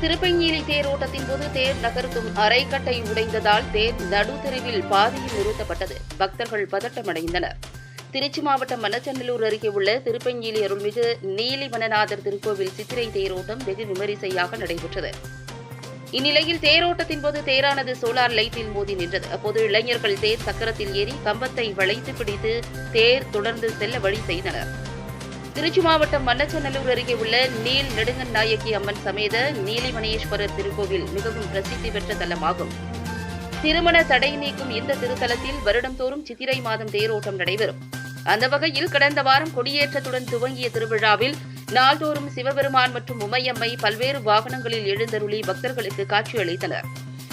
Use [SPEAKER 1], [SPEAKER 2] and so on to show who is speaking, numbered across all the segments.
[SPEAKER 1] திருப்பஞ்சேரி தேரோட்டத்தின் போது தேர் நகர்த்தும் அரைக்கட்டை உடைந்ததால் தேர் நடுத்தெருவில் பாதியில் நிறுத்தப்பட்டது. பக்தர்கள் பதட்டமடைந்தனர். திருச்சி மாவட்டம் மணச்சநல்லூர் அருகே உள்ள திருப்பஞ்சீலி அருள்மிகு நீலிவனநாதர் திருக்கோவில் சித்திரை தேரோட்டம் வெகு விமரிசையாக நடைபெற்றது. இந்நிலையில் தேரோட்டத்தின் போது தேரானது சோலார் லைட்டில் மோதி நின்றது. அப்போது இளைஞர்கள் தேர் சக்கரத்தில் ஏறி கம்பத்தை வளைத்து பிடித்து தேர் தொடர்ந்து செல்ல வழி செய்தனர். திருச்சி மாவட்டம் மன்னச்சநல்லூர் அருகே உள்ள நீல் நெடுங்கன் நாயகி அம்மன் சமேத நீலிமணேஸ்வரர் திருக்கோவில் மிகவும் பிரசித்தி பெற்ற தலமாகும். திருமண தடை நீக்கும் இந்த திருத்தலத்தில் வருடம்தோறும் சித்திரை மாதம் தேரோட்டம் நடைபெறும். அந்த வகையில் கடந்த வாரம் கொடியேற்றத்துடன் துவங்கிய திருவிழாவில் நாள்தோறும் சிவபெருமான் மற்றும் உமையம்மை பல்வேறு வாகனங்களில் எழுந்தருளி பக்தர்களுக்கு காட்சியளித்தனர்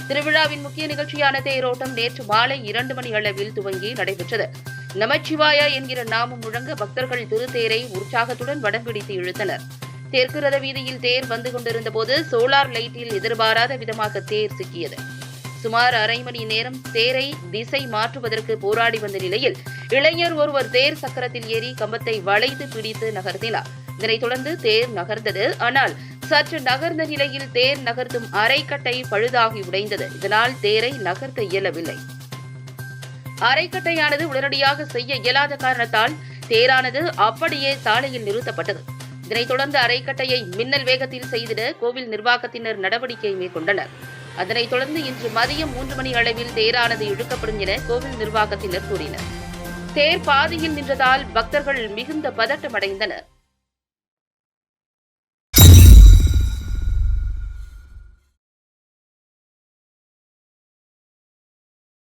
[SPEAKER 1] திருவிழாவின் முக்கிய நிகழ்ச்சியான தேரோட்டம் நேற்று மாலை இரண்டு மணி அளவில் துவங்கி நடைபெற்றது. நமச்சிவாயா என்கிற நாமம் முழங்க பக்தர்கள் திருத்தேரை உற்சாகத்துடன் வடம் பிடித்து இழுத்தனர். தெற்கு ரத வீதியில் தேர் வந்து கொண்டிருந்த போது சோலார் லைட்டில் எதிர்பாராத விதமாக தேர் சிக்கியது. சுமார் அரை மணி நேரம் தேரை திசை மாற்றுவதற்கு போராடி வந்த நிலையில் இளைஞர் ஒருவர் தேர் சக்கரத்தில் ஏறி கம்பத்தை வளைத்து பிடித்து நகர்த்தினார். இதனைத் தொடர்ந்து தேர் நகர்ந்தது. ஆனால் சற்று நகர்ந்த நிலையில் தேர் நகர்த்தும் அரைக்கட்டை பழுதாகி உடைந்தது. இதனால் தேரை நகர்த்த இயலவில்லை. அரைக்கட்டையானது உடனடியாக செய்ய இயலாத காரணத்தால் தேரானது அப்படியே சாலையில் நிறுத்தப்பட்டது. இதனைத் தொடர்ந்து அரைக்கட்டையை மின்னல் வேகத்தில் செய்திட கோவில் நிர்வாகத்தினர் நடவடிக்கை மேற்கொண்டனர். அதனைத் தொடர்ந்து இன்று மதியம் மூன்று மணி அளவில் தேரானது இழுக்கப்படும் என கோவில் நிர்வாகத்தினர் கூறினர். தேர் பாதியில் நின்றதால் பக்தர்கள் மிகுந்த பதட்டமடைந்தனர்.